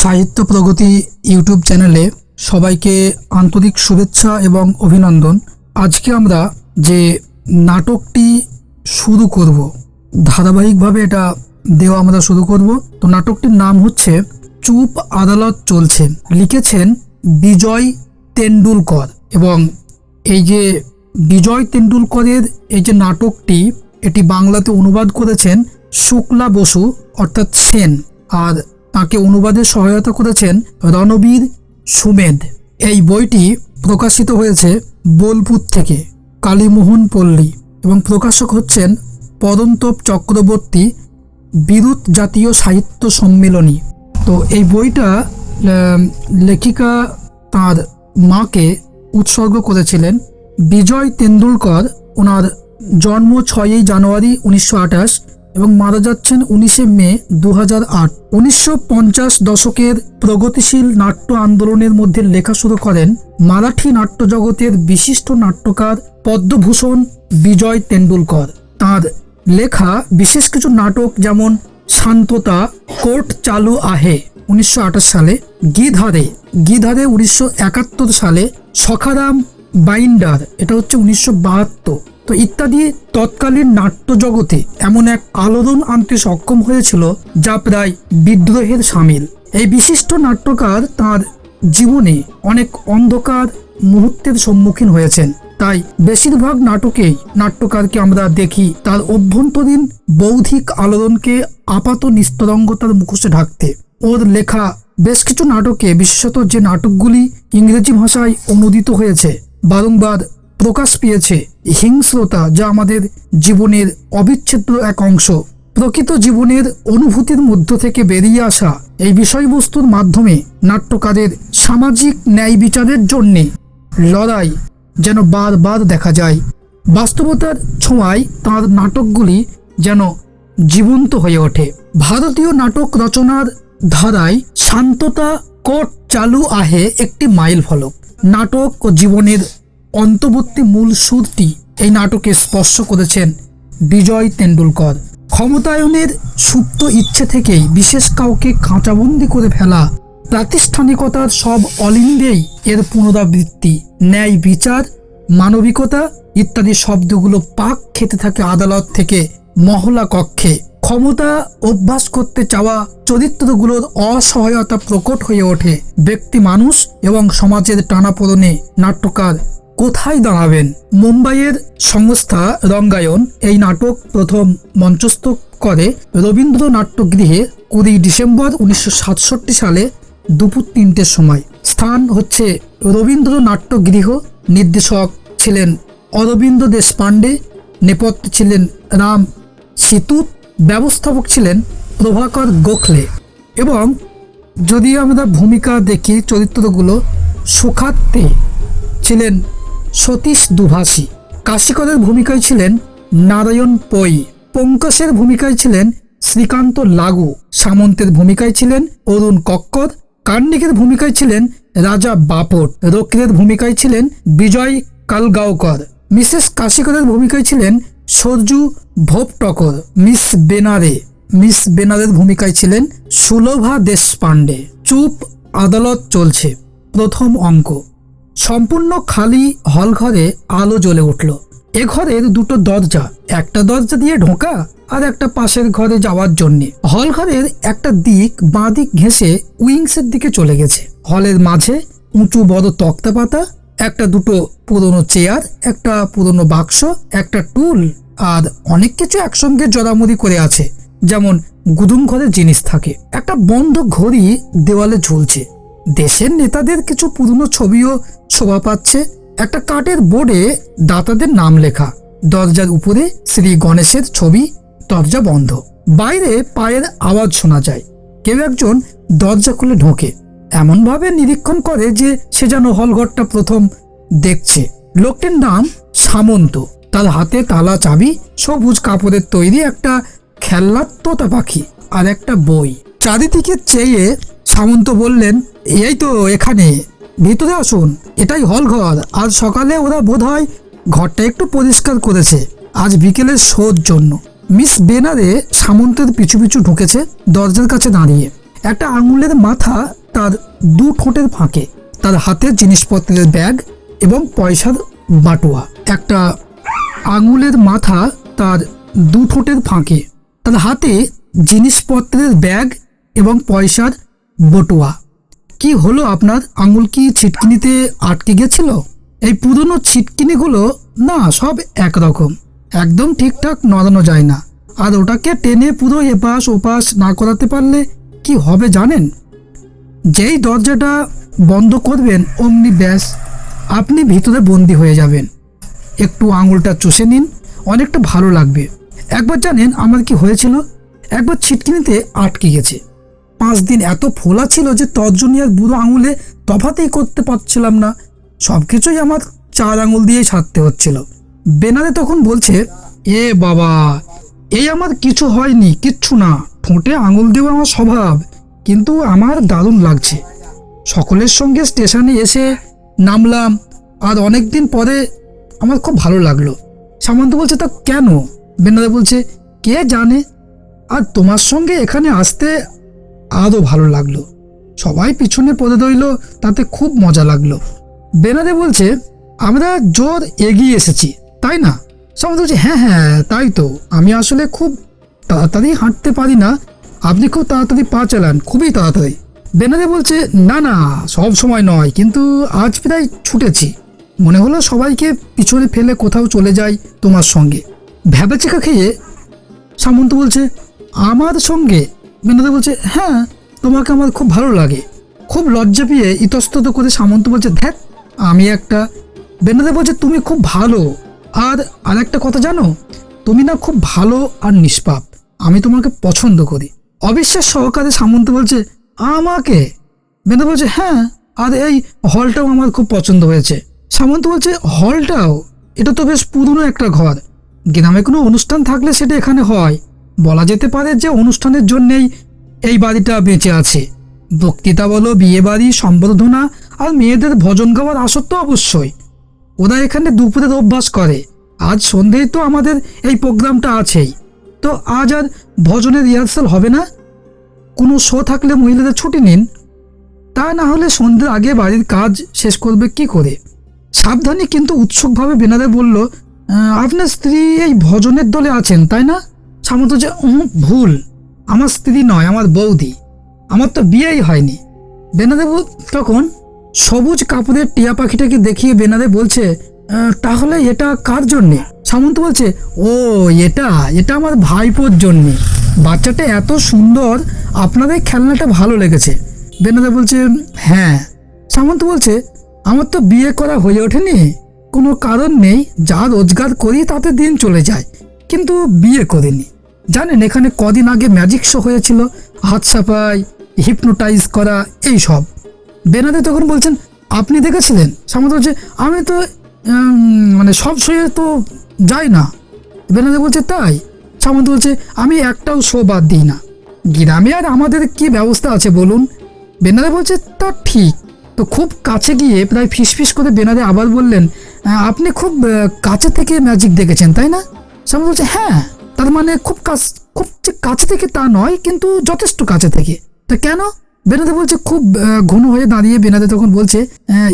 সাহিত্য প্রগতি ইউটিউব চ্যানেলে সবাইকে আন্তরিক শুভেচ্ছা এবং অভিনন্দন। আজকে আমরা যে নাটকটি শুরু করব, ধারাবাহিকভাবে এটা দেওয়া আমরা শুরু করব, তো নাটকটির নাম হচ্ছে চুপ আদালত চলছে। লিখেছেন বিজয় তেন্ডুলকর এবং এই যে বিজয় তেন্ডুলকরের এই যে নাটকটি, এটি বাংলাতে অনুবাদ করেছেন শুক্লা বসু, অর্থাৎ সেন। আর তাকে অনুবাদে সহায়তা করেছেন রণবীর সুমেদ। এই বইটি প্রকাশিত হয়েছে বোলপুর থেকে কালীমোহন পল্লী এবং প্রকাশক হচ্ছেন পদন্তব চক্রবর্তী, বিরুৎ জাতীয় সাহিত্য সম্মেলনী। তো এই বইটা লেখিকা তার মাকে উৎসর্গ করেছিলেন। বিজয় তেন্ডুলকর, ওনার জন্ম ছয়ই জানুয়ারি উনিশশো আঠাশ এবং মারা যাচ্ছেন উনিশে মে দু হাজার আট। উনিশশো দশকের প্রগতিশীল নাট্য আন্দোলনের মধ্যে লেখা শুরু করেন মারাঠি নাট্য জগতের বিশিষ্ট নাট্যকার পদ্মভূষণ বিজয় তেন্ডুলকর। তার লেখা বিশেষ কিছু নাটক যেমন শান্ততা, কোর্ট চালু আহে উনিশশো আঠাশ সালে, গিধারে। গিধারে উনিশশো একাত্তর সালে, সখারাম বাইন্ডার, এটা হচ্ছে উনিশশো বাহাত্তর। তো ইত্যাদি তৎকালীন নাট্য জগতে এমন এক আলোড়ন আনতে সক্ষম হয়েছিল যা প্রায় বিদ্রোহের সামিল। এই বিশিষ্ট নাট্যকার তার জীবনে অনেক অন্ধকার মুহূর্তের সম্মুখীন হয়েছেন। তাই বেশিরভাগ নাটকেই নাট্যকারকে আমরা দেখি তার অভ্যন্তরীণ বৌদ্ধিক আলোড়নকে আপাত নিস্তরঙ্গতার মুখোশে ঢাকতে। ওর লেখা বেশ কিছু নাটকে বিশেষত যে নাটকগুলি ইংরেজি ভাষায় অনুদিত হয়েছে, বারংবার প্রকাশ পেয়েছে হিংস্রতা যা আমাদের জীবনের অবিচ্ছেদ্য এক অংশ। প্রকৃত জীবনের অনুভূতির মধ্য থেকে বেরিয়ে আসা এই বিষয়বস্তুর মাধ্যমে নাট্যকারের সামাজিক ন্যায় বিচারের জন্যে লড়াই যেন বারবার দেখা যায়। বাস্তবতার ছোঁয়ায় তাঁর নাটকগুলি যেন জীবন্ত হয়ে ওঠে। ভারতীয় নাটক রচনার ধারায় শান্ততা কোট চালু আহে একটি মাইল ফলক নাটক ও জীবনের অন্তর্বর্তী মূল সুরটি এই নাটকে স্পর্শ করেছেন বিজয় তেন্ডুলকর। ক্ষমতায়নের সুপ্ত ইচ্ছে থেকেই বিশেষ কাউকে খাঁচাবন্দি করে ফেলা, প্রাতিষ্ঠানিকতার সব অলিন্দেই এর পুনরাবৃত্তি, ন্যায় বিচার, মানবিকতা ইত্যাদি শব্দগুলো পাক খেতে থাকে আদালত থেকে মহলা কক্ষে। ক্ষমতা অভ্যাস করতে চাওয়া চরিত্রগুলোর অসহায়তা প্রকট হয়ে ওঠে। ব্যক্তি মানুষ এবং সমাজের টানাপোড়নে নাট্যকার কোথায় দাঁড়াবেন? মুম্বাইয়ের সংস্থা রঙ্গায়ন এই নাটক প্রথম মঞ্চস্থ করে রবীন্দ্র নাট্যগৃহে কুড়ি ডিসেম্বর উনিশশো সাতষট্টি সালে দুপুর তিনটের সময়। স্থান হচ্ছে রবীন্দ্র নাট্যগৃহ নির্দেশক ছিলেন অরবিন্দ দেশপাণ্ডে নেপথ্যে ছিলেন রাম সিতুত ব্যবস্থাপক ছিলেন প্রভাকর গোখলে। এবং যদি আমরা ভূমিকা দেখি, চরিত্রগুলো সুখাত্তে ছিলেন সতীশ দুভাষী। কাশিকরের ভূমিকায় ছিলেন নারায়ণ পৈ পঙ্কজের ভূমিকায় ছিলেন শ্রীকান্ত লাগু। সামন্তের ভূমিকায় ছিলেন অরুণ কক্কর। কার্নিকের ভূমিকায় ছিলেন রাজা বাপট। রকিরের ভূমিকায় ছিলেন বিজয় কালগাঁওকর। মিসেস কাশিকরের ভূমিকায় ছিলেন সরজু ভোপটকর, মিস বেনারে। মিস বেনারের ভূমিকায় ছিলেন সুলভা দেশপাণ্ডে। চুপ আদালত চলছে। প্রথম অঙ্ক। সম্পূর্ণ খালি হল ঘরে আলো জ্বলে উঠল। এ ঘরের দুটো দরজা, একটা দরজা দিয়ে ঢোকা আর একটা পাশের ঘরে যাওয়ার জন্যে। হল ঘরের একটা দিক বাঁ দিক ঘেঁষে উইংসের দিকে চলে গেছে। হলের মাঝে উঁচু বড় তক্তা পাতা, একটা দুটো পুরনো চেয়ার, একটা পুরনো বাক্স, একটা টুল আর অনেক কিছু একসঙ্গে জড়ামড়ি করে আছে। যেমন গুদুম ঘরের জিনিস থাকে। একটা বন্ধ ঘড়ি দেওয়ালে ঝুলছে। দেশের নেতাদের কিছু পুরনো ছবিও শোভা পাচ্ছে। একটা কাঠের বোর্ডে দাতাদের নাম লেখা। দরজার উপরে শ্রী গণেশের ছবি, দরজা বন্ধ। বাইরে পায়ের আওয়াজ শোনা যায়। কেউ একজন দরজা খুলে ঢোকে। এমনভাবে নিরীক্ষণ করে যে সে যেন হলঘরটা প্রথম দেখছে। লোকটির নাম সামন্ত। তার হাতে তালা, চাবি, সবুজ কাপড়ের তৈরি একটা খেলনার তোতা পাখি আর একটা বই। চারিদিকে চেয়ে সামন্ত বললেন, এই তো এখানে, ভিতরে আসুন। এটাই হল ঘর। আজ সকালে ওরা বোধ হয় ঘরটা একটু পরিষ্কার করেছে। আজ বিকেলে শোর জন্য। মিস বেনারে সামন্তের পিছু পিছু ঢুকেছে দরজার কাছে দাঁড়িয়ে। একটা আঙুলের মাথা তার দু ঠোঁটের ফাঁকে। তার হাতে জিনিসপত্রের ব্যাগ এবং পয়সার বাটুয়া। একটা আঙুলের মাথা তার দু ঠোঁটের ফাঁকে। তার হাতে জিনিসপত্রের ব্যাগ এবং পয়সার বটুয়া। কি হলো আপনার? আঙুল কি ছিটকিনিতে আটকে গেছিল? এই পুরনো ছিটকিনিগুলো, না, সব একরকম। একদম ঠিকঠাক নড়ানো যায় না। আর ওটাকে টেনে পুরো এপাশ ওপাশ না করাতে পারলে কি হবে জানেন? যেই দরজাটা বন্ধ করবেন, অমনি ব্যাস, আপনি ভিতরে বন্দি হয়ে যাবেন। একটু আঙুলটা চষে নিন, অনেকটা ভালো লাগবে। একবার জানেন আমার কি হয়েছিল? একবার ছিটকিনিতে আটকে গেছে। পাঁচ দিন এত ফোলা ছিল যে তর্জনী আর বুড়ো আঙুলে তফাতেই করতে পারছিলাম না। সব কিছুই আমার চার আঙুল দিয়েই ছাড়তে হচ্ছিল। বেনারে তখন বলছে, এ বাবা, এই আমার কিছু হয়নি, কিচ্ছু না। ঠোঁটে আঙুল দেওয়া আমার স্বভাব, কিন্তু আমার দারুণ লাগছে। সকলের সঙ্গে স্টেশনে এসে নামলাম, আর অনেক দিন পরে আমার খুব ভালো লাগল। সামন্ত বলছে, তা কেন? বেনারে বলছে, কে জানে? আর তোমার সঙ্গে এখানে আসতে আরও ভালো লাগল। সবাই পিছনে পদে রইল তাতে খুব মজা লাগল। বেনারে বলছে, আমরা জোর এগিয়ে এসেছি, তাই না? সামন্ত বলছে হ্যাঁ হ্যাঁ তাই তো। আমি আসলে খুব তাড়াতাড়ি হাঁটতে পারি না। আপনি খুব তাড়াতাড়ি পা চালান, খুবই তাড়াতাড়ি। বেনারে বলছে, না না, সব সময় নয়, কিন্তু আজ প্রায় ছুটেছি। মনে হলো সবাইকে পিছনে ফেলে কোথাও চলে যাই তোমার সঙ্গে। ভ্যাবাচিকা খেয়ে সামন্ত বলছে, আমার সঙ্গে বেনাদা বলছে হ্যাঁ তোমাকে আমার খুব ভালো লাগে। খুব লজ্জা পেয়ে ইতস্তত করে সামন্ত বলছে দেখ আমি একটা বেনাদা বলছে, তুমি খুব ভালো। আর আর একটা কথা জানো, তুমি না খুব ভালো আর নিষ্পাপ। আমি তোমাকে পছন্দ করি। অবিশ্বাস সহকারে সামন্ত বলছে, আমাকে? বেনা বলছে হ্যাঁ আর এই হলটাও আমার খুব পছন্দ হয়েছে। সামন্ত বলছে, হলটাও? এটা তো বেশ পুরনো একটা ঘর। গ্রামে কোনো অনুষ্ঠান থাকলে সেটা এখানে হয়। বলা যেতে পারে যে অনুষ্ঠানের জন্যেই এই বাড়িটা বেঁচে আছে। বক্তৃতা বলো, বিয়ে বাড়ি, সম্বর্ধনা আর মেয়েদের ভজন গাওয়ার আসর তো অবশ্যই। ওরা এখানে দুপুরের অভ্যাস করে। আজ সন্ধেই তো আমাদের এই প্রোগ্রামটা আছেই। তো আজ আর ভজনের রিহার্সাল হবে না? কোনো শো থাকলে মহিলাদের ছুটি নিন। তা না হলে সন্ধ্যের আগে বাড়ির কাজ শেষ করবে কি করে? সাবধানে কিন্তু উৎসুকভাবে বেনারে বলল আপনার স্ত্রী এই ভজনের দলে আছেন, তাই না? সামন্ত যে "উহুঁ, ভুল। আমার স্ত্রী নয় আমার বৌদি। আমার তো বিয়েই হয়নি। বেনাদে বল- তখন সবুজ কাপড়ের টিয়া পাখিটাকে দেখিয়ে বেনাদে বলছে তাহলে এটা কার জন্যে? সামন্ত বলছে ও এটা এটা আমার ভাইপোর জন্যে। বাচ্চাটা এত সুন্দর আপনাদের খেলনাটা ভালো লেগেছে। বেনাদে বলছে হ্যাঁ। সামন্ত বলছে আমার তো বিয়ে করা হয়ে ওঠেনি। কোনো কারণ নেই যা রোজগার করি তাতে দিন চলে যায়। কিন্তু বিয়ে করিনি। জানেন এখানে কদিন আগে ম্যাজিক শো হয়েছিল, হাত সাফাই হিপনোটাইজ করা, এই সব। বেনাদে তখন বলছেন, আপনি দেখেছিলেন? সামন্ত বলছে আমি তো মানে সব শোয়ে তো যাই না। বেনাদে বলছে, তাই? সামন্ত বলছে, আমি একটাও শো বাদ দিই না। গ্রামে আর আমাদের কি ব্যবস্থা আছে বলুন? বেনাদে বলছে, তা ঠিক। তো খুব কাছে গিয়ে প্রায় ফিসফিস করে বেনাদে আবার বললেন, আপনি খুব কাছে থেকে ম্যাজিক দেখেছেন, তাই না? সামন্ত বলছে হ্যাঁ তার মানে খুব কাছ, খুব যে কাছে থেকে তা নয়, কিন্তু যথেষ্ট কাছে থেকে। তা কেন? বেনাদে বলছে, খুব ঘন হয়ে দাঁড়িয়ে বেনাদে তখন বলছে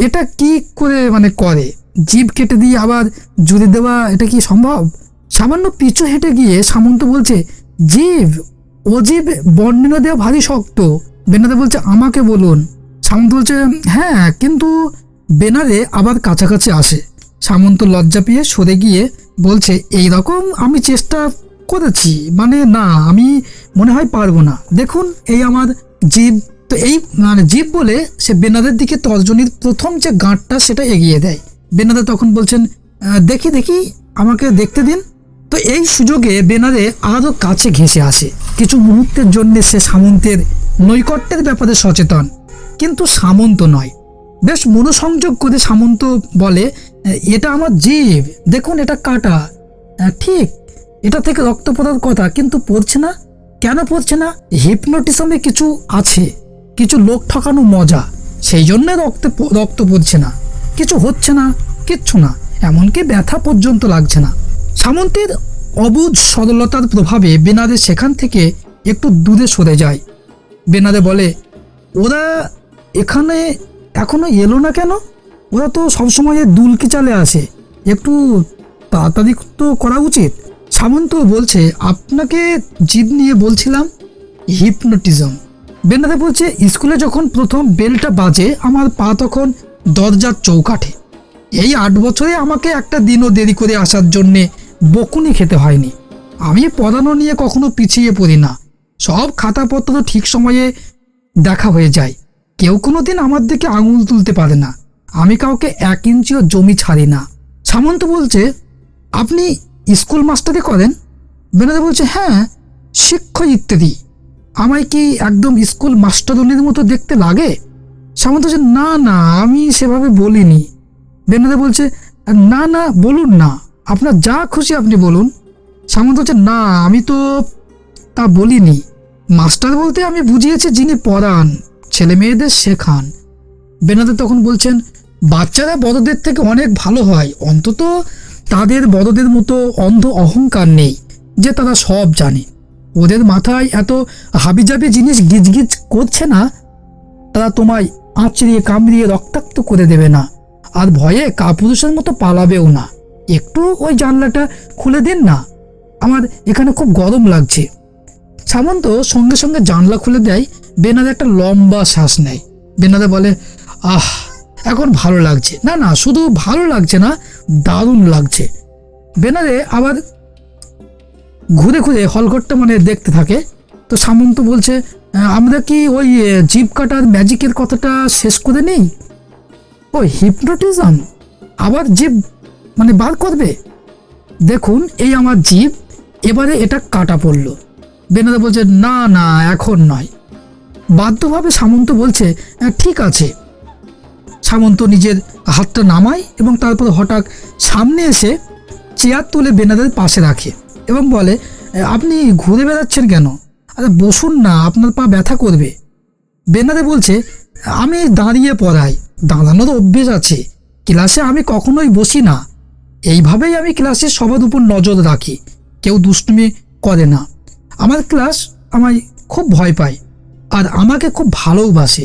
এটা কি করে মানে করে? জিভ কেটে দিয়ে আবার জুড়ে দেওয়া, এটা কি সম্ভব? সামান্য পিছু হেঁটে গিয়ে সামন্ত বলছে, জীব, অজীব বর্ণনা দেওয়া ভারী শক্ত। বেনাদে বলছে, আমাকে বলুন। সামন্ত বলছে হ্যাঁ কিন্তু বেনারে আবার কাছাকাছি আসে। সামন্ত লজ্জা পেয়ে সরে গিয়ে বলছে, এই রকম আমি চেষ্টা করেছি। মানে না, আমি মনে হয় পারব না। দেখুন, এই আমার জীব, তো এই মানে জীব বলে সে বেনাদের দিকে তর্জনীর প্রথম যে গাঁটটা, সেটা এগিয়ে দেয়। বেনাদে তখন বলছেন দেখি দেখি, আমাকে দেখতে দিন। তো এই সুযোগে বেনারে আরও কাছে ঘেঁষে আসে। কিছু মুহূর্তের জন্যে সে সামন্তের নৈকট্যের ব্যাপারে সচেতন। কিন্তু সামন্ত নয়। বেশ মনোসংযোগ করে সামন্ত বলে এটা আমার জীব। দেখুন, এটা কাটা। ঠিক, এটা থেকে রক্ত পড়ার কথা, কিন্তু পড়ছে না। কেন পড়ছে না? হিপনোটিজমে কিছু আছে, কিছু লোক ঠকানো মজা, সেই জন্য রক্ত রক্ত পড়ছে না। কিছু হচ্ছে না, কিচ্ছু না, এমনকি ব্যথা পর্যন্ত লাগছে না। সামন্তের অবুধ সরলতার প্রভাবে বেনারে সেখান থেকে একটু দূরে সরে যায়। বেনারে বলে, ওরা এখানে এখনও এলো না কেন? ওরা তো সবসময় দুলকে চালে আসে। একটু তাড়াতাড়ি তো করা উচিত। সামন্ত বলছে, আপনাকে জিদ নিয়ে বলছিলাম, হিপনোটিজম। বেনাদে বলছে, স্কুলে যখন প্রথম বেলটা বাজে, আমার পা তখন দরজার চৌকাঠে। এই আট বছরে আমাকে একটা দিনও দেরি করে আসার জন্যে বকুনি খেতে হয়নি। আমি পড়ানো নিয়ে কখনো পিছিয়ে পড়ি না। সব খাতাপত্র ঠিক সময়ে দেখা হয়ে যায়। কেউ কোনো দিন আমার দিকে আঙুল তুলতে পারে না। আমি কাউকে এক ইঞ্চিও জমি ছাড়ি না। সামন্ত বলছে, আপনি স্কুল মাস্টারি করেন? বেনাদা বলছে হ্যাঁ শিক্ষক ইত্যাদি। আমায় কি একদম স্কুল মাস্টারনির মতো দেখতে লাগে? সামন্ত বলছে, না না, আমি সেভাবে বলিনি। বেনাদা বলছে, না না, বলুন না, আপনার যা খুশি আপনি বলুন। সামন্ত হচ্ছে না, আমি তো তা বলিনি। মাস্টার বলতে আমি বুঝিয়েছি যিনি পড়ান ছেলে মেয়েদের শেখান। বেনাদা তখন বলছেন বাচ্চারা বড়দের থেকে অনেক ভালো হয়। অন্তত তাদের বড়দের মতো অন্ধ অহংকার নেই, যে তারা সব জানে। ওদের মাথায় এত হাবিজাবি জিনিস গিজগিজ করছে না, তারা তোমায় আঁচড়িয়ে কামড়িয়ে রক্তাক্ত করে দেবে না, আর ভয়ে কাপুরুষের মতো পালাবেও না। একটু ওই জানলাটা খুলে দিন না, আমার এখানে খুব গরম লাগছে। সামন্ত সঙ্গে সঙ্গে জানলা খুলে দেয় বেনাদে একটা লম্বা শ্বাস নেয়। বেনাদে বলে, আহ এখন ভালো লাগছে। না না শুধু ভালো লাগছে না দারুণ লাগছে। বেনারে আবার ঘুরে ঘুরে হলঘরটা মানে দেখতে থাকে। তো সামন্ত বলছে আমরা কি ওই জিপ কাটার ম্যাজিকের কথাটা শেষ করে নেই? ও হিপনোটিজম? আবার জিপ মানে বার করবে? দেখুন এই আমার জিপ এবারে এটা কাটা পড়ল। বেনাদা বলছে না না এখন নয়। বাধ্যভাবে সামন্ত বলছে "আহ, ঠিক আছে। সামন্ত নিজের হাতটা নামায় এবং তারপর হঠাৎ সামনে এসে চেয়ার তুলে বেনাদের পাশে রাখে এবং বলে আপনি ঘুরে বেড়াচ্ছেন কেন? আরে বসুন না, আপনার পা ব্যথা করবে। বেনাদে বলছে, আমি দাঁড়িয়ে পড়াই, দাঁড়ানোর অভ্যেস আছে, ক্লাসে আমি কখনোই বসি না। এইভাবেই আমি ক্লাসের সবার উপর নজর রাখি, কেউ দুষ্টুমি করে না। আমার ক্লাস আমায় খুব ভয় পায় আর আমাকে খুব ভালোবাসে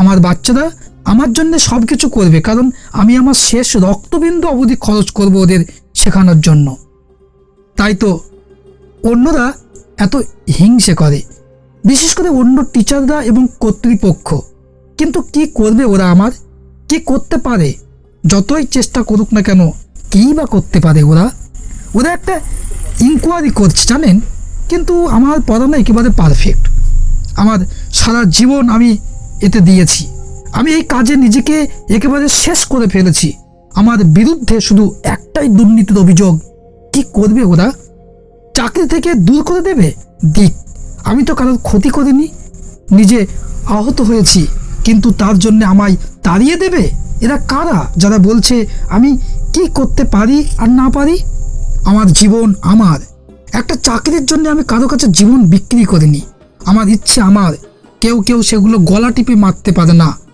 আমার বাচ্চারা আমার জন্য সব কিছু করবে, কারণ আমি আমার শেষ রক্তবিন্দু অবধি খরচ করব ওদের শেখানোর জন্য। তাই তো অন্যরা এত হিংসে করে, বিশেষ করে অন্য টিচাররা এবং কর্তৃপক্ষ। কিন্তু কি করবে ওরা আমার? কি করতে পারে? যতই চেষ্টা করুক না কেন, কী বা করতে পারে ওরা? ওরা একটা ইনকোয়ারি করছে, জানেন? কিন্তু আমার পড়ানো একেবারে পারফেক্ট আমার সারা জীবন আমি এতে দিয়েছি। আমি এই কাজে নিজেকে একেবারে শেষ করে ফেলেছি। আমার বিরুদ্ধে শুধু একটাই দুর্নীতির অভিযোগ। কি করবে ওরা? চাকরি থেকে দূর করে দেবে? দিক, আমি তো কারোর ক্ষতি করিনি। নিজে আহত হয়েছি, কিন্তু তার জন্য আমায় তাড়িয়ে দেবে? এরা কারা? যারা বলছে আমি কি করতে পারি আর না পারি? আমার জীবন আমার। একটা চাকরির জন্য আমি কারও কাছে জীবন বিক্রি করিনি। আমার ইচ্ছে আমার। কেউ কেউ সেগুলো গলা টিপে মারতে পারে না।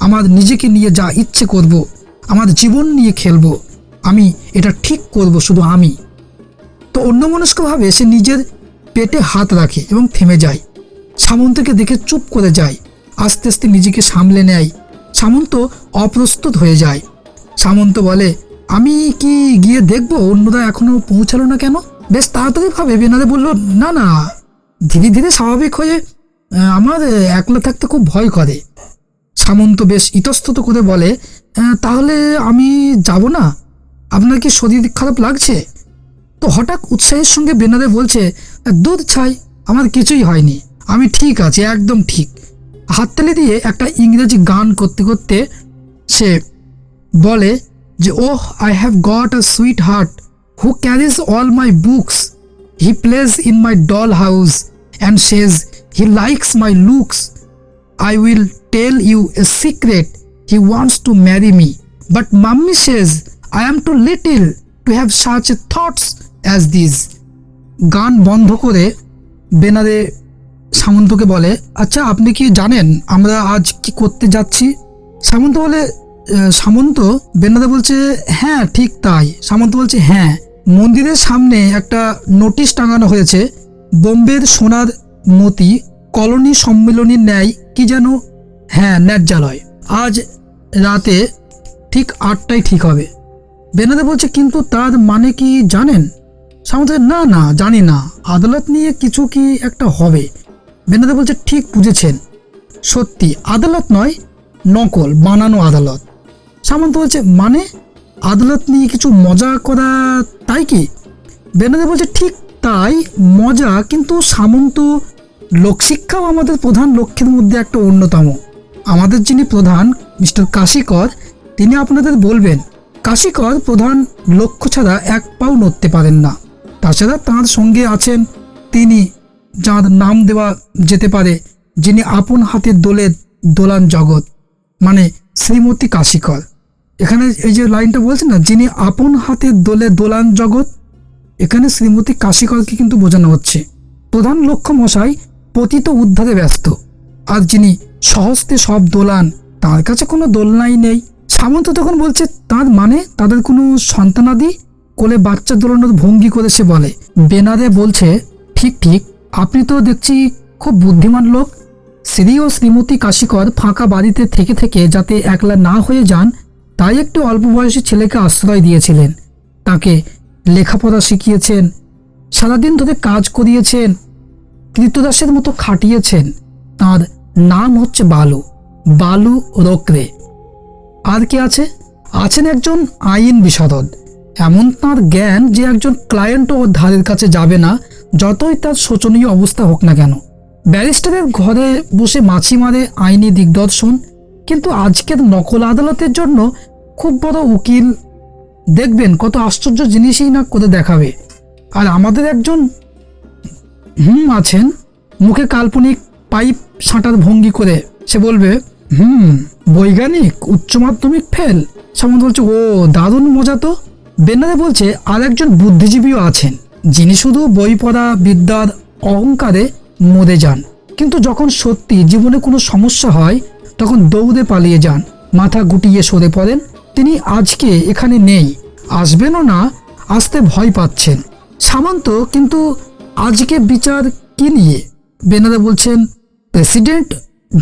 আমার নিজেকে নিয়ে যা ইচ্ছে করব, আমার জীবন নিয়ে খেলব, আমি এটা ঠিক করব শুধু আমি। তো অন্যমনস্কভাবে সে নিজের পেটে হাত রাখে এবং থেমে যায়। সামন্তকে দেখে চুপ করে যায়, আস্তে আস্তে নিজেকে সামলে নেয়। সামন্ত অপ্রস্তুত হয়ে যায়। সামন্ত বলে, আমি কি গিয়ে দেখব? অন্যরা এখনও পৌঁছালো না কেন? বেশ তাড়াতাড়ি ভাবে বেনাদে বলল, না না, ধীরে ধীরে স্বাভাবিক হয়ে আমার একলা থাকতে খুব ভয় করে। সামন্ত বেশ ইতস্তত করে বলে তাহলে আমি যাব না? আপনার কি শরীর খারাপ লাগছে? তো হঠাৎ উৎসাহের সঙ্গে বেনাদে বলছে, দুধ ছাই, আমার কিছুই হয়নি। আমি ঠিক আছি, একদম ঠিক। হাততালি দিয়ে একটা ইংরেজি গান করতে করতে সে বলে যে, ওহ I have got a sweetheart who carries all my books he places in my doll house and says he likes my looks I will tell you a secret. He wants to marry me. But mummy says I am too little to have such thoughts as these. গান বন্ধ করে বেনারে সামন্তকে বলে আচ্ছা আপনি কি জানেন আমরা আজ কি করতে যাচ্ছি সামন্ত বলে "আহ, সামন্ত বেনাদে বলছে হ্যাঁ ঠিক তাই সামন্ত বলছে হ্যাঁ মন্দিরের সামনে একটা নোটিশ টাঙানো হয়েছে বোম্বের সোনার মতি কলোনি সম্মেলনীর ন্যায় কি যেন হ্যাঁ ন্যায্যালয়। আজ রাতে ঠিক আটটায় ঠিক হবে। বেনাদে বলছে, কিন্তু তার মানে কি জানেন? সামন্ত না না, জানি না। আদালত নিয়ে কিছু কি একটা হবে? বেনাদে বলছে, ঠিক বুঝেছেন। সত্যি, আদালত নয়, নকল, বানানো আদালত। সামন্ত বলছে মানে? আদালত নিয়ে কিছু মজা করা তাই কি? বেনাদে বলছে, ঠিক তাই, মজা, কিন্তু সামন্ত লোকশিক্ষাও আমাদের প্রধান লক্ষ্যের মধ্যে একটা অন্যতম। আমাদের যিনি প্রধান, মিস্টার কাশিকর, তিনি আপনাদের বলবেন, কাশিকর প্রধান লক্ষ্য ছাড়া এক পাও নড়তে পারেন না। তাছাড়া তাঁর সঙ্গে আছেন তিনি, যার নাম দেওয়া যেতে পারে, যিনি আপন হাতে দোলে দোলান জগৎ মানে শ্রীমতী কাশিকর। এখানে এই যে লাইনটা বলছেন না, যিনি আপন হাতে দোলে দোলান জগৎ, এখানে শ্রীমতী কাশিকরকে কিন্তু বোঝানো হচ্ছে। প্রধান লক্ষ্য মশাই পতিত উদ্ধারে ব্যস্ত, আর যিনি সহস্তে সব দোলান তার কাছে কোনো দোলনাই নেই। সামন্ত তখন বলছে, তার মানে তাদের কোনো সন্তানাদি? কোলে বাচ্চা দোলানোর ভঙ্গি করে সে বলে, বেনারে বলছে, ঠিক ঠিক, আপনি তো দেখছি খুব বুদ্ধিমান লোক। শ্রী ও শ্রীমতী কাশিকর ফাঁকা বাড়িতে থেকে থেকে যাতে একলা না হয়ে যান, তাই একটু অল্প বয়সী ছেলেকে আশ্রয় দিয়েছিলেন। তাকে লেখাপড়া শিখিয়েছেন, সারাদিন ধরে কাজ করিয়েছেন, কৃতদাসের মতো খাটিয়েছেন। তার নাম হচ্ছে বালু বালু রোকরে আর কে আছে? আছেন একজন আইন বিশারদ এমন তার জ্ঞান যে একজন ক্লায়েন্ট ওর ধারের কাছে যাবে না, যতই তার শোচনীয় অবস্থা হোক না কেন। ব্যারিস্টারের ঘরে বসে মাছি মারে আইনি দিগদর্শন, কিন্তু আজকের নকল আদালতের জন্য খুব বড় উকিল দেখবেন, কত আশ্চর্য জিনিসই না করে দেখাবে। আর আমাদের একজন হুম আছেন, মুখে কাল্পনিক পাইপ সাঁটার ভঙ্গি করে সে বলবে, হুম, বৈজ্ঞানিক, উচ্চ মাধ্যমিক ফেল। সামন্ত বলছে, ও, দারুণ মজা তো। বেনারে বলছে আর একজন বুদ্ধিজীবীও আছেন, যিনি শুধু বই পড়া, বিদ্যার অহংকারে মরে যান। কিন্তু যখন সত্যি জীবনে কোনো সমস্যা হয়, তখন দৌড়ে পালিয়ে যান, মাথা গুটিয়ে সরে পড়েন, তিনি আজকে এখানে নেই, আসবেনও না, আসতে ভয় পাচ্ছেন। সামন্ত, কিন্তু আজকে বিচার কি নিয়ে? বেনারা বলছেন প্রেসিডেন্ট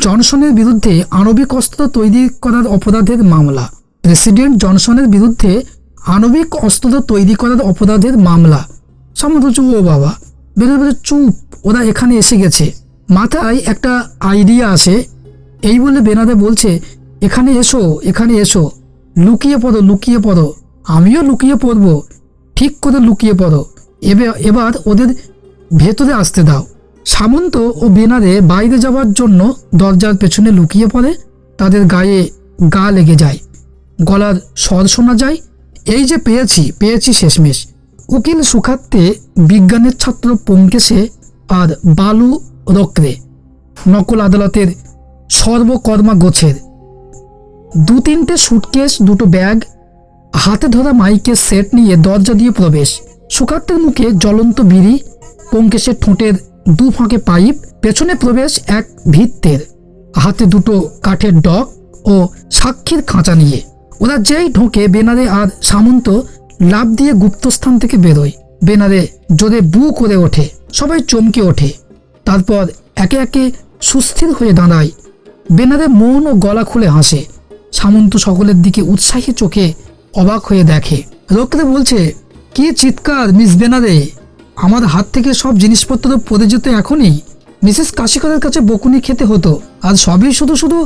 জনসনের বিরুদ্ধে আণবিক অস্ত্র তৈরি করার অপরাধের মামলা। প্রেসিডেন্ট জনসনের বিরুদ্ধে আণবিক অস্ত্র তৈরি করার অপরাধের মামলা। সামন্ত বলছে, ও বাবা বেরোতে বেরোতে চুপ ওরা এখানে এসে গেছে। মাথায় একটা আইডিয়া আসে এই বলে বেনাদে বলছে এখানে এসো এখানে এসো। লুকিয়ে পড়ো লুকিয়ে পড়ো। আমিও লুকিয়ে পড়ব। ঠিক করে লুকিয়ে পড়ো। এবার ওদের ভেতরে আসতে দাও। সামন্ত ও বেনারে বাইরে যাওয়ার জন্য দরজার পেছনে লুকিয়ে পড়ে। তাদের গায়ে গা লেগে যায়। গলার স্বর শোনা যায়, এই যে পেয়েছি পেয়েছি শেষমেশ। উকিল সুখাত্তে বিজ্ঞানের ছাত্র পঙ্কেশে আর বালু রক্রে নকল আদালতের সর্বকর্মা গোছের। দু তিনটে সুটকেস, দুটো ব্যাগ, হাতে ধরা মাইকের সেট নিয়ে দরজা দিয়ে প্রবেশ। সুকাত্তের মুখে জ্বলন্ত বিড়ি পঙ্কেশের ঠোঁটের দু ফাঁকে পাইপ, পেছনে প্রবেশ এক ভিত্তের। হাতে দুটো কাঠের ডক ও সাক্ষীর খাঁচা নিয়ে। ওরা যেই ঢোকে বেনারে আর সামন্ত লাভ দিয়ে গুপ্তস্থান থেকে বেরোয়। বেনারে জোরে বু করে ওঠে, সবাই চমকে ওঠে। তারপর একে একে সুস্থির হয়ে দাঁড়ায়। বেনারে মন ও গলা খুলে হাসে। সামন্ত সকলের দিকে উৎসাহী চোখে অবাক হয়ে দেখে। লোকরে বলছে, কি চিৎকার, মিস বেনারে? আমার হাত থেকে সব জিনিসপত্র পড়ে যেত এখনই। মিসেস কাশিকরের কাছে বকুনি খেতে হতো। আর সবই শুধু শুধু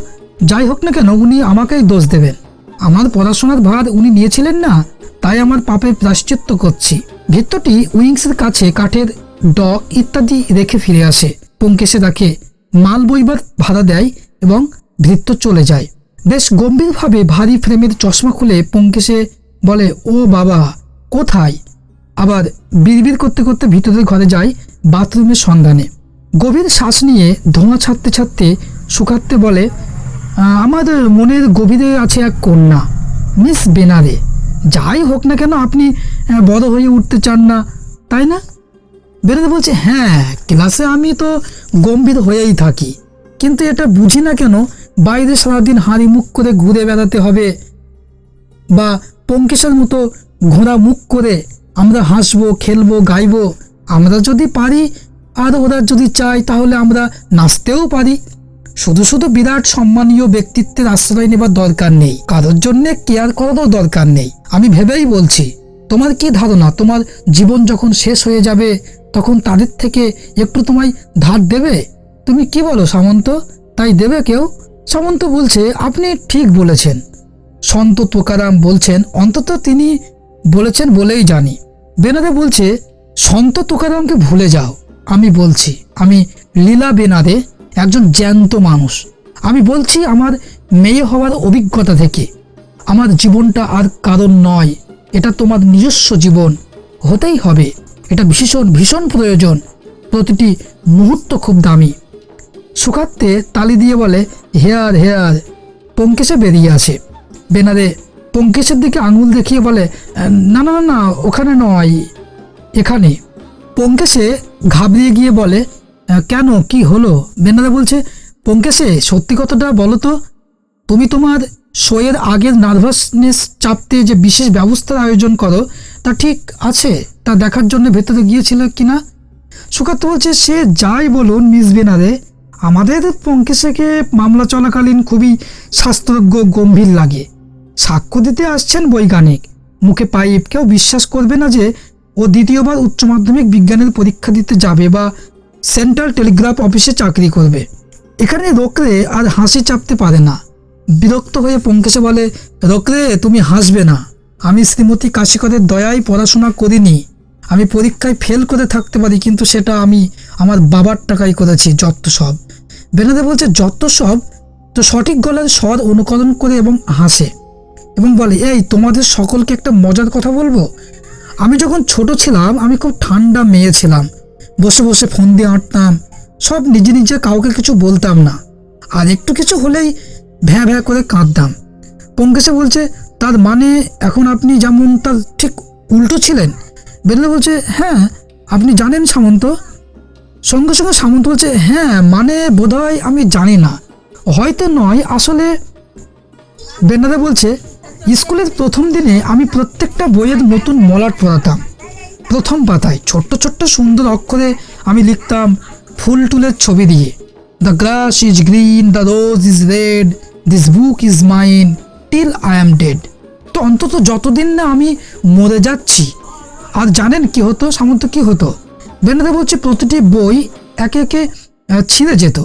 যাই হোক না কেন উনি আমাকেই দোষ দেবেন। আমার পড়াশোনার ভার উনি নিয়েছিলেন না, তাই আমার পাপের প্রাশ্চিত্য করছি। ভিত্তটি উইংসের কাছে কাঠের ডক ইত্যাদি রেখে ফিরে আসে। পঙ্কেশে তাকে মাল বইবার ভাড়া দেয় এবং ভৃত্য চলে যায়। বেশ গম্ভীরভাবে ভারী ফ্রেমের চশমা খুলে পঙ্কেশে বলে, ও বাবা, কোথায়? আবার বিড়বিড় করতে করতে ভিতরের ঘরে যায় বাথরুমের সন্ধানে। গভীর শ্বাস নিয়ে ধোঁয়া ছাড়তে ছাড়তে শুকাতে বলে "আহ, আমার মনের গভীরে আছে এক কন্যা মিস বেনারে। যাই হোক না কেন আপনি বড় হয়ে উঠতে চান না তাই না? বেরোতে বলছে হ্যাঁ ক্লাসে আমি তো গম্ভীর হয়েই থাকি। কিন্তু এটা বুঝি না কেন বাইরে সারাদিন হাঁড়ি মুখ করে ঘুরে বেড়াতে হবে বা পঙ্কেশের মতো ঘোড়া মুখ করে আমরা হাসবো, খেলব, গাইবো, আমরা যদি পারি, আর ওরা যদি চায় তাহলে আমরা নাচতেও পারি। শুধু শুধু বিরাট সম্মানীয় ব্যক্তিত্বের আশ্রয় নেবার দরকার নেই, কারোর জন্য কেয়ার করারও দরকার নেই। আমি ভেবেই বলছি, তোমার কি ধারণা? তোমার জীবন যখন শেষ হয়ে যাবে, তখন তাদের থেকে একটু তোমায় ধার দেবে? তুমি কি বলো সামন্ত? তাই দেবে কেউ? সামন্ত বলছে, আপনি ঠিক বলেছেন। সন্ত তোকারাম বলছেন, অন্তত তিনি বলেছেন বলেই জানি। বেনাদে বলছে, সন্ত তোকারামকে ভুলে যাও। আমি বলছি, আমি লীলা বেনাদে একজন জ্যান্ত মানুষ। আমি বলছি, আমার মেয়ে হওয়ার অভিজ্ঞতা থেকে, আমার জীবনটা আর কারণ নয়। এটা তোমার নিজস্ব জীবন। হতেই হবে। এটা ভীষণ ভীষণ প্রয়োজন। প্রতিটি মুহূর্ত খুব দামি। সুখাত্তে তালি দিয়ে বলে, হেয়ার হেয়ার। পঙ্কেশে বেরিয়ে আসে। বেনারে পঙ্কেশের দিকে আঙুল দেখিয়ে বলে না না না ওখানে নয়, এখানে। পঙ্কেশে ঘাবড়িয়ে গিয়ে বলে কেন, কি হলো? বেনারে বলছে, পঙ্কেশে, সত্যি কথাটা বলো তো, তুমি তোমার শোয়ের আগের নার্ভাসনেস চাপতে যে বিশেষ ব্যবস্থার আয়োজন করো, তা ঠিক আছে, তা দেখার জন্য ভেতরে গিয়েছিল কি না? সুকান্ত বলছে, সে যাই বলুন, মিস বেনারে আমাদের পঙ্কেশেকে মামলা চলাকালীন খুবই শাস্ত্রজ্ঞ গম্ভীর লাগে। সাক্ষ্য দিতে আসছেন বৈজ্ঞানিক। মুখে পাইপ কেউ বিশ্বাস করবে না যে ও দ্বিতীয়বার উচ্চ মাধ্যমিক বিজ্ঞানের পরীক্ষা দিতে যাবে বা সেন্ট্রাল টেলিগ্রাফ অফিসে চাকরি করবে। এখানে রোকরে আর হাসি চাপতে পারে না। বিরক্ত হয়ে পঙ্কেশে বলে, রোকরে, তুমি হাসবে না। আমি শ্রীমতী কাশিকরের দয়ায় পড়াশোনা করিনি। আমি পরীক্ষায় ফেল করে থাকতে পারি, কিন্তু সেটা আমি আমার বাবার টাকায় করেছি, যত সব। বেনাদে বলছে, যত সব? তো সঠিক গলার স্বর অনুকরণ করে এবং হাসে। এবং বলে, এই, তোমাদের সকলকে একটা মজার কথা বলব? আমি যখন ছোট ছিলাম, আমি খুব ঠান্ডা মেয়ে ছিলাম। বসে বসে ফোন দিয়ে আঁটতাম সব নিজে নিজে কাউকে কিছু বলতাম না। আর একটু কিছু হলেই ভ্যাঁ ভ্যাঁ করে কাঁদতাম। পঙ্কেশে বলছে, তার মানে এখন আপনি যেমন তার ঠিক উল্টো ছিলেন? বেরোলে বলছে হ্যাঁ আপনি জানেন সামন্ত? সঙ্গে সঙ্গে সামন্ত বলছে হ্যাঁ মানে বোধহয় আমি জানি না। হয়তো নয়, আসলে, বেনাদা বলছে স্কুলের প্রথম দিনে আমি প্রত্যেকটা বইয়ের নতুন মলাট পড়াতাম। প্রথম পাতায় ছোট্ট ছোট্ট সুন্দর অক্ষরে আমি লিখতাম, ফুল টুলের ছবি দিয়ে the grass is green the rose is red this book is mine till I am dead তো অন্তত যতদিন না আমি মরে যাচ্ছি, আর জানেন কি হতো, সামন্ত কি হতো? বেনাদা বলছে প্রতিটি বই একে একে ছিঁড়ে যেত,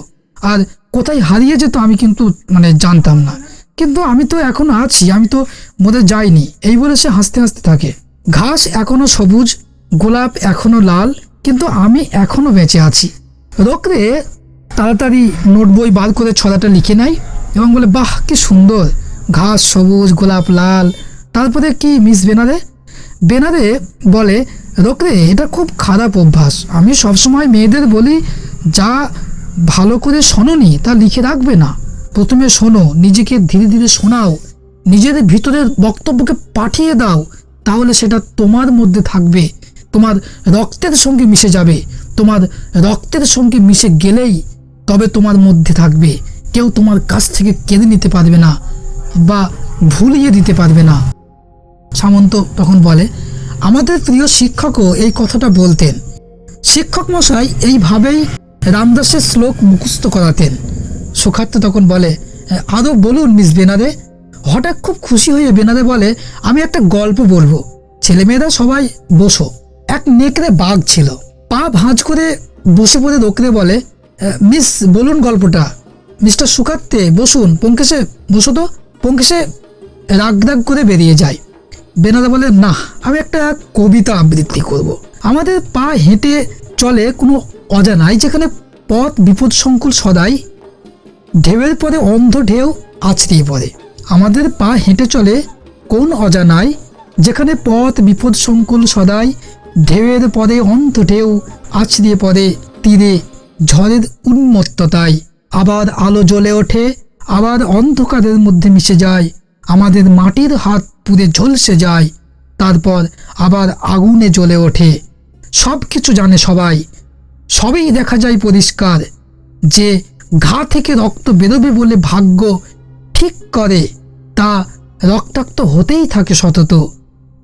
আর কোথায় হারিয়ে যেত আমি কিন্তু মানে জানতাম না। কিন্তু আমি তো এখনও আছি, আমি তো মরে যাইনি। এই বলে সে হাসতে হাসতে থাকে। ঘাস এখনও সবুজ, গোলাপ এখনও লাল, কিন্তু আমি এখনও বেঁচে আছি। রোকরে তাড়াতাড়ি নোট বই বার করে ছড়াটা লিখে নেয় এবং বলে, বাহ, কি সুন্দর। ঘাস সবুজ, গোলাপ লাল। তারপরে কি, মিস বেনারে? বেনারে বলে, রোকরে, এটা খুব খারাপ অভ্যাস। আমি সবসময় মেয়েদের বলি, যা ভালো করে শোনোনি, তা লিখে রাখবে না। প্রথমে শোনো, নিজেকে ধীরে ধীরে শোনাও, নিজেদের ভিতরের বক্তব্যকে পাঠিয়ে দাও, তাহলে সেটা তোমার মধ্যে থাকবে। তোমার রক্তের সঙ্গে মিশে যাবে, তোমার রক্তের সঙ্গে মিশে গেলেই তবে তোমার মধ্যে থাকবে। কেউ তোমার কাছ থেকে কেঁদে নিতে পারবে না বা ভুলিয়ে দিতে পারবে না। সামন্ত তখন বলে, আমাদের প্রিয় শিক্ষকও এই কথাটা বলতেন। শিক্ষক মশাই এইভাবেই রামদাসের শ্লোক মুখস্থ করাতেন। সুখাত্ত তখন বলে আরও বলুন মিস বেনারে হঠাৎ খুব খুশি হয়ে বেনারে বলে, আমি একটা গল্প বলব। ছেলেমেয়েরা সবাই বসো। এক নেকড়ে বাঘ ছিল। পা ভাঁজ করে বসে পড়ে রোকরে বলে মিস, বলুন গল্পটা। মিস্টার সুখাত্তে বসুন। পঙ্কেশে, বসো তো। পঙ্কেশে রাগ রাগ করে বেরিয়ে যায়। বেনাদা বলে, না, আমি একটা কবিতা আবৃত্তি করব। আমাদের পা হেঁটে চলে কোনো অজানায় যেখানে পথ বিপদ সংকুল সদাই ঢেউয়ের পরে অন্ধ ঢেউ আছড়িয়ে পড়ে। আমাদের পা হেঁটে চলে কোন অজানায়? যেখানে পথ বিপদ সংকুল সদাই, ঢেউয়ের পরে অন্ধ ঢেউ আছড়িয়ে পড়ে তীরে ঝড়ের উন্মত্ততায়। আবার আলো জ্বলে ওঠে, আবার অন্ধকারের মধ্যে মিশে যায়। আমাদের মাটির হাত পুড়ে ঝলসে যায়, তারপর আবার আগুনে জ্বলে ওঠে। সব কিছু জানে সবাই, সবই দেখা যায় পরিষ্কার যে ঘা থেকে রক্ত বেরোবে বলে ভাগ্য ঠিক করে, তা রক্তাক্ত হতেই থাকে সতত।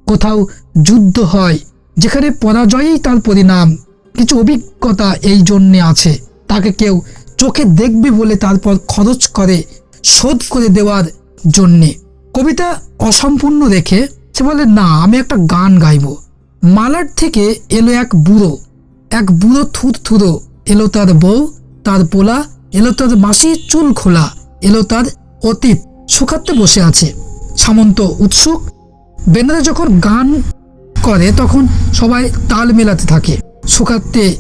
কোথাও যুদ্ধ হয়, যেখানে পরাজয়ই তার পরিণাম। কিছু অভিজ্ঞতা এই জন্যে আছে। তাকে কেউ চোখে দেখবে বলে তারপর খরচ করে, শোধ করে দেওয়ার জন্যে। কবিতা অসম্পূর্ণ রেখে সে বলে, না, আমি একটা গান গাইবো। মালার থেকে এলো এক বুড়ো এক বুড়ো থুরো এলো তার বউ, তার পোলা এলো তার মাসি চুল খোলা, এলো তার অতীত সুখাতে বসে আছে। সামন্ত উৎসুক। বেনারে যখন গান করে, তখন সবাই তাল মেলাতে থাকে। সুখাতে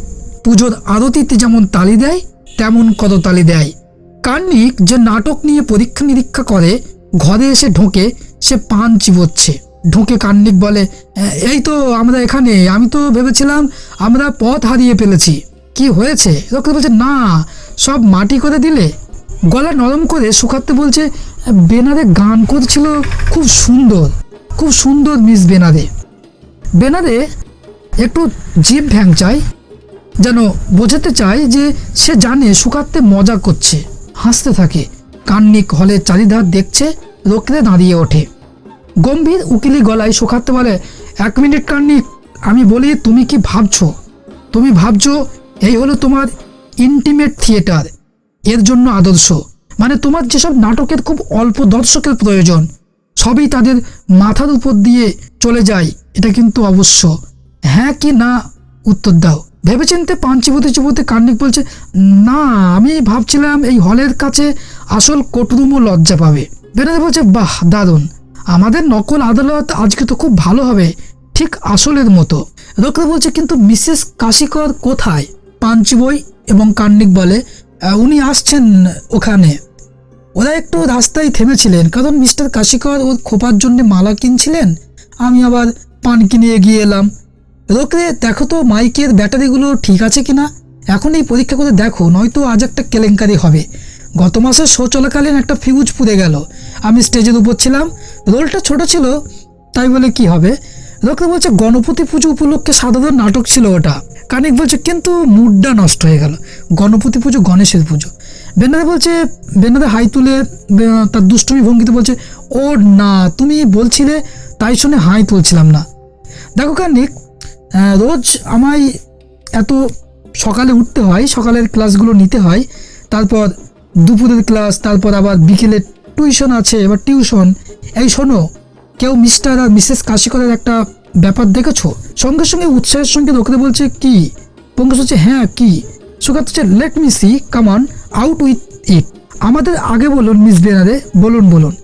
পুজোর আরতিতে যেমন তালি দেয়, তেমন করতালি দেয়। কার্নিক যে নাটক নিয়ে পরীক্ষা নিরীক্ষা করে, ঘরে এসে ঢোকে, সে পান চিবোচ্ছে। ঢোকে কার্নিক বলে, "এ- এই তো আমরা এখানে, আমি তো ভেবেছিলাম আমরা পথ হারিয়ে ফেলেছি। কি হয়েছে? রক্ত বলছে, না সব মাটি করে দিলে? গলা নরম করে সুখাতে বলছে, বেনারে গান করছিল খুব সুন্দর খুব সুন্দর মিস বেনারে। বেনারে একটু জিভ ভ্যাংচায় যেন বোঝাতে চায় যে সে জানে সুখাতে মজা করছে, হাসতে থাকে, কান্নিক হলে চারিধার দেখছে রোকরে দাঁড়িয়ে ওঠে। গম্ভীর উকিলি গলায় সুখাতে বলে, এক মিনিট কান্নিক, আমি বলি তুমি কি ভাবছ? তুমি ভাবছ এই হলো তোমার ইন্টিমেট থিয়েটার এর জন্য আদর্শ। মানে তোমার যেসব নাটকের খুব অল্প দর্শকের প্রয়োজন, সবই তাদের মাথার উপর দিয়ে চলে যায়, এটা কিন্তু অবশ্য। হ্যাঁ কি না? উত্তর দাও। ভেবেচিন্তে পান চিবোতে চিবোতে কার্নিক বলছে, না, আমি ভাবছিলাম এই হলের কাছে আসল কোর্টরুমও লজ্জা পাবে। বেনাদে বলছে, বাহ, দারুণ। আমাদের নকল আদালত আজকে তো খুব ভালো হবে, ঠিক আসলের মতো। রোকরা বলছে, কিন্তু মিসেস কাশিকর কোথায়? পাঞ্চিবই এবং কার্নিক বলে উনি আসছেন ওখানে। ওরা একটু রাস্তায় থেমেছিলেন, কারণ মিস্টার কাশিকর ওর খোপার জন্য মালা কিনছিলেন। আমি আবার পান কিনে এগিয়ে এলাম। রোকরে দেখো তো, মাইকের ব্যাটারিগুলো ঠিক আছে কিনা? এখন এই পরীক্ষা করে দেখো, নয়তো আজ একটা কেলেঙ্কারি হবে। গত মাসে শো চলাকালীন একটা ফিউজ পুড়ে গেল। আমি স্টেজের উপর ছিলাম। রোলটা ছোট ছিল, তাই বলে কি হবে? রোকরে বলছে, গণপতি পুজো উপলক্ষে সাধারণ নাটক ছিল ওটা। কানিক বলছে, কিন্তু মুডটা নষ্ট হয়ে গেল। গণপতি পুজো, গণেশের পুজো। বেনারে বলছে বেনারে হাই তুলে তার দুষ্টুমি ভঙ্গিতে বলছে ও না, তুমি বলছিলে, তাই শুনে হাই তুলছিলাম না। দেখো কার্নিক রোজ আমায় এত সকালে উঠতে হয়, সকালের ক্লাসগুলো নিতে হয়, তারপর দুপুরের ক্লাস, তারপর আবার বিকেলে টিউশন আছে, এবার টিউশন। এই শোনো, কেউ মিস্টার আর মিসেস কাশিকরের একটা ব্যাপার দেখেছ? সঙ্গে সঙ্গে উৎসাহের সঙ্গে লোকেদের বলছে, কি? পঙ্কজ হচ্ছে হ্যাঁ কি? সুখাত হচ্ছে let me see come on out with it আমাদের আগে বলুন, মিস বেনারে, বলুন বলুন।